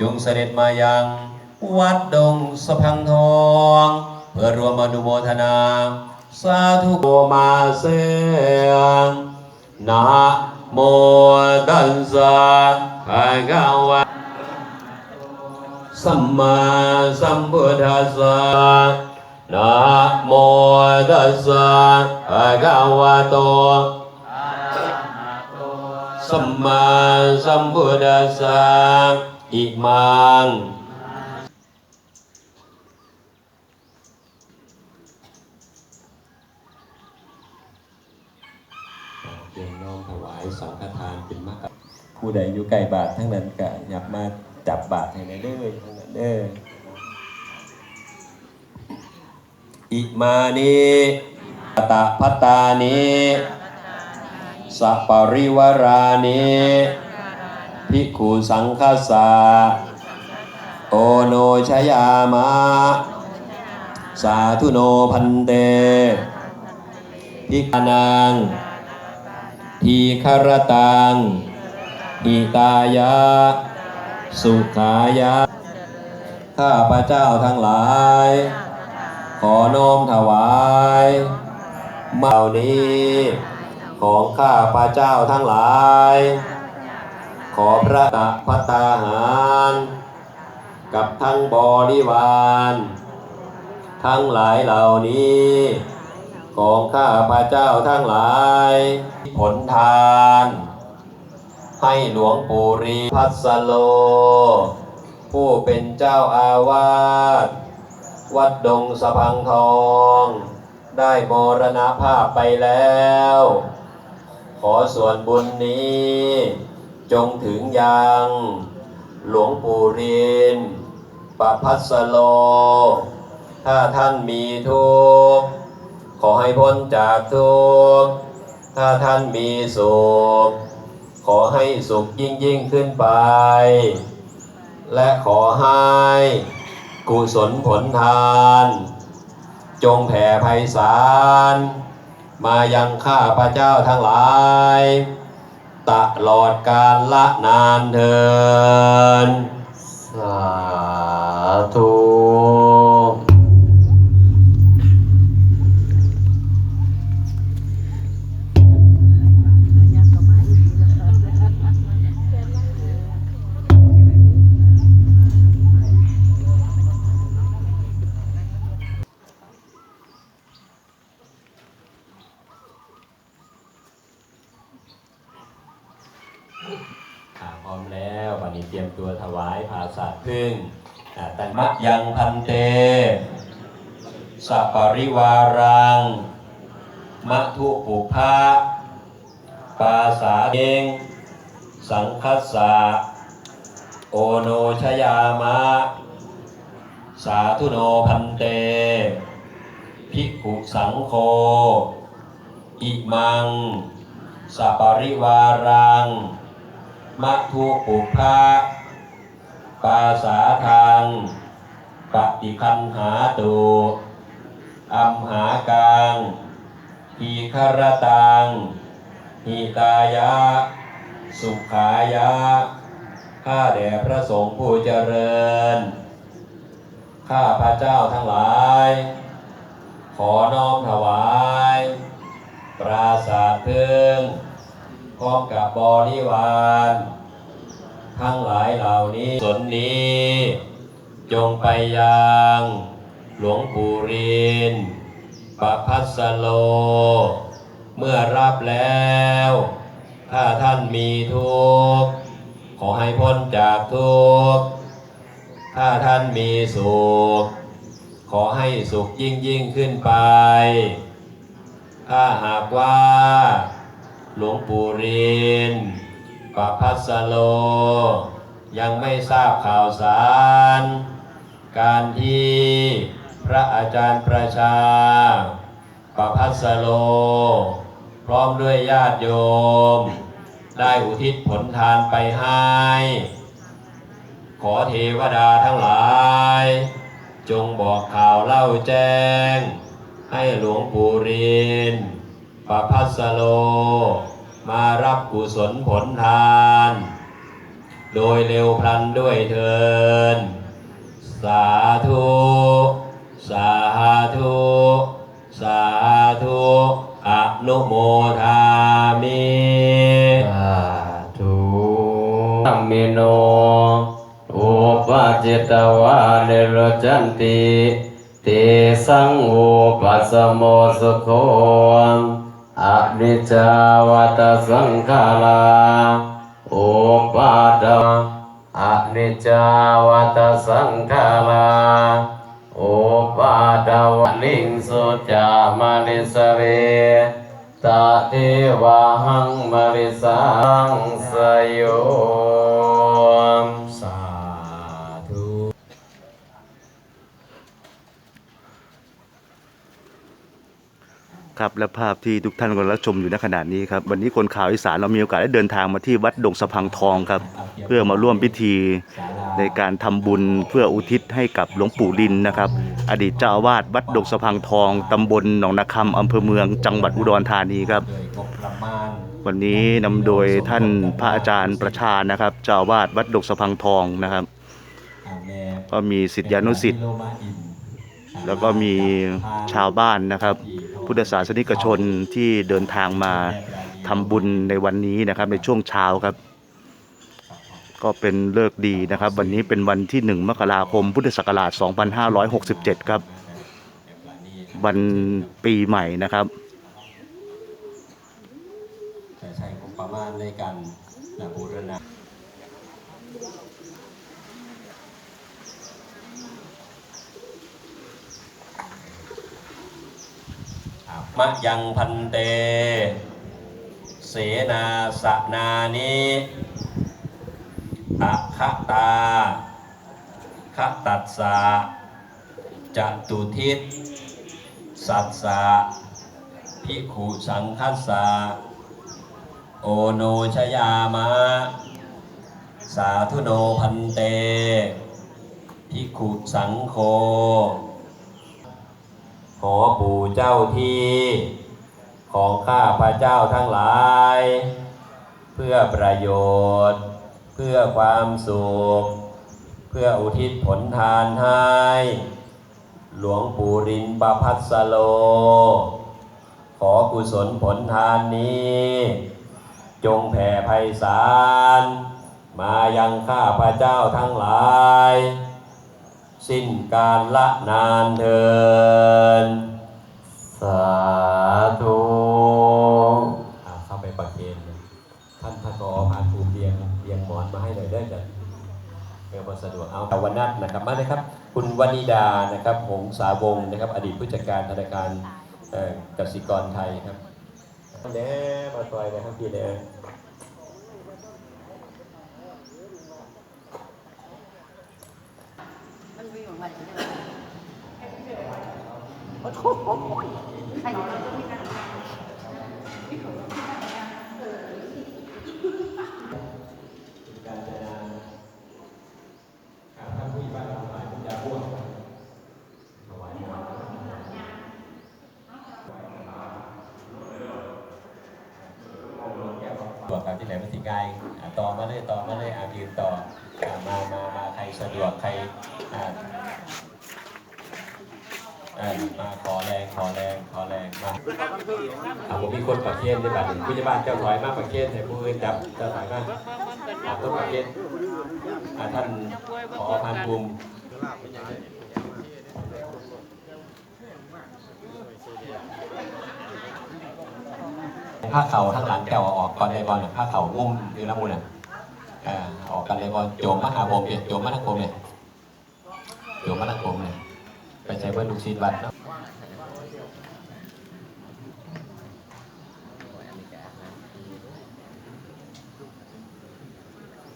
จงเสด็จมายัง วัดดงสะพังทอง เพื่อรวมอนุโมทนา สาธุโอมาเสงนะโมตัสสะภะคะวะสัมมาสัมพุทธัสสะนะโมตัสสะภะคะวะโต สัมมาสัมพุทธัสสะอิมังเรียนน้อมถวายสังฆทานเป็นมากผู้ใดอยู่ใกล้บาททั้งนั้นก็อยากมาจับบาทให้ในเด้อทั้งนั้นเด้ออิมานิตะพัตตานิ สัปปริวารานิภิกขุสังฆสสะโอโนชยามะ สาธุโนพันเตภิกขนังทีคารตังหิตายะ สุขายะ ข้าพระเจ้าทั้งหลาย ขอน้อมถวายเหล่านี้ ของข้าพระเจ้าทั้งหลาย ขอพระตะพัตตาหาร กับทั้งบริวาร ทั้งหลายเหล่านี้ ของข้าพระเจ้าทั้งหลาย ผลทาน ให้หลวงปู่รีพัสโล ผู้เป็นเจ้าอาวาสวัดดงสะพังทอง ได้มรณภาพไปแล้ว ขอส่วนบุญนี้ จงถึงยัง หลวงปู่รินปะพัสโล ถ้าท่านมีทุกข์ขอให้พ้นจากทุกข์ถ้าท่านมีสุข ขอให้สุขยิ่งยิ่งขึ้นไป และขอให้กุศลผลทาน จงแผ่ไพศาล มายังข้าพระเจ้าทั้งหลาย ตลอดกาลละนานเทินสาธุ พร้อมแล้ววันนี้เตรียมตัวถวายภาษาพึ่งตันมัยังพันเตสัปปริวารังมัทุปุภะปาสาเองสังคัสสะโอโนชยามะ สาธุโนพันเต ภิกขุสังโฆอิมังสัปริวารัง มัทุปุภะปาสาทังปฏิคันหาตุอัมหากังทีคารตังหิตายะ สุขายะ ข้าแด่พระสงฆ์ผู้เจริญ ข้าพระเจ้าทั้งหลาย ขอน้อมถวาย ปราสาทพึ่ง พร้อมกับบริวารทั้งหลายเหล่านี้สนนี้ จงไปยัง หลวงปู่รินปะพัสโล เมื่อรับแล้ว ถ้าท่านมีทุกข์ขอให้พ้นจากทุกข์ถ้าท่านมีสุข ขอให้สุขยิ่งยิ่งขึ้นไป ถ้าหากว่า หลวงปู่รินปะพัสโล ยังไม่ทราบข่าวสาร การที่พระอาจารย์ประชาปะพัสโล พร้อมด้วยญาติโยม ได้อุทิศผลทานไปให้ ขอเทวดาทั้งหลาย จงบอกข่าวเล่าแจ้ง ให้หลวงปู่ริน ปะพัสโล มารับกุศลผลทาน โดยเร็วพลันด้วยเทิน สาธุ สาธุ สาธุอนุโมทามิสาธุธัมมิโน อุปาจิตวานิรจันติเตสังอุปสสโมสุโค อนิจจาวัตสังขาราอุปาดาอนิจจาวัตสังขาราอุปาดาวลิงสุจามานิสเวตาเทวหังมริสังสยมสาธุ ครับและภาพที่ทุกท่านกำลังรับชมอยู่ณขณะนี้ครับวันนี้คนข่าวอีสานเรามีโอกาสได้เดินทางมาที่วัดดงสะพังทองครับ เพื่อมาร่วมพิธีในการทำบุญเพื่ออุทิศให้กับหลวงปู่ลินนะครับ อดีตเจ้าอาวาสวัดดงสะพังทองตำบลหนองนาคำอำเภอเมืองจังหวัดอุดรธานีครับ วันนี้นำโดยท่านพระอาจารย์ประชานะครับ เจ้าอาวาสวัดดงสะพังทองนะครับ ก็มีสิทธิานุสิทธิ์แล้วก็มีชาวบ้านนะครับ พุทธศาสนิกชนที่เดินทางมาทำบุญในวันนี้นะครับ ในช่วงเช้าครับ ก็เป็นเลิกดีนะครับ วันนี้เป็นวันที่ 1 มกราคม พุทธศักราช 2567 ครับ วันปีใหม่นะครับจะใช้งบประมาณในการนะบูรณะอะ มะยังพันเต เสนาสนานิอะคะตาคะตัสสะจตุทิศสัสสะพิขุสังคัสสะโอโนชยามะ สาธุโนพันเตพิขุสังโฆ ขอปู่เจ้าที่ ของข้าพระเจ้าทั้งหลาย เพื่อประโยชน์ เพื่อความสุข เพื่ออุทิศผลทานให้ หลวงปู่รินประพัสโล ขอกุศลผลทานนี้ จงแผ่ไพศาลมายังข้าพระเจ้าทั้งหลาย สิ้นการละนานเทินสาธุอ่าเข้าไปประเคนนะท่านท่านกอพานภูมิเรียงเรียงหมอนมาให้หน่อยได้จะเพื่อมาสะดวกเอาแต่วันนัดนะครับมาเลยครับ คุณวนิดานะครับหงสาวงศ์นะครับ อดีตผู้จัดการธนาคารเอ่อกสิกรไทยครับแน่มาต่อยนะครับพี่แน่ มันมีของมันใช่ไหมใช่การจนาท่านผู้ใหญ่บ้านหมายคุณยาพ่วงถวายหมอนตัวการที่ไหนมันสิกายอ่ต่อมาเลยต่อมาเลยอะยืนต่อมามามาใครสะดวกใคร อะอะมาขอแรงขอแรงขอแรงมาอะผมมีคนประเคนด้วยบัดนี้ผู้ใหญ่บ้านเจ้าถอยมากประเคนให้ผู้อื่นจับเจ้าถอยมาอะต้นประเคนอะท่านขอพันภูมิผ้าเข่าข้างหลังแกวออกก่อนเลยก่อนน่ะผ้าเข่ามุ่มคือละมุนอะออกกันเลยก่อนโจมมาหาผมเนี่ยโจมมาทางผมเนี่ยโจมมาทางผมเนี่ย ไปใช้เพื่อลูกศิษย์วัดเนาะ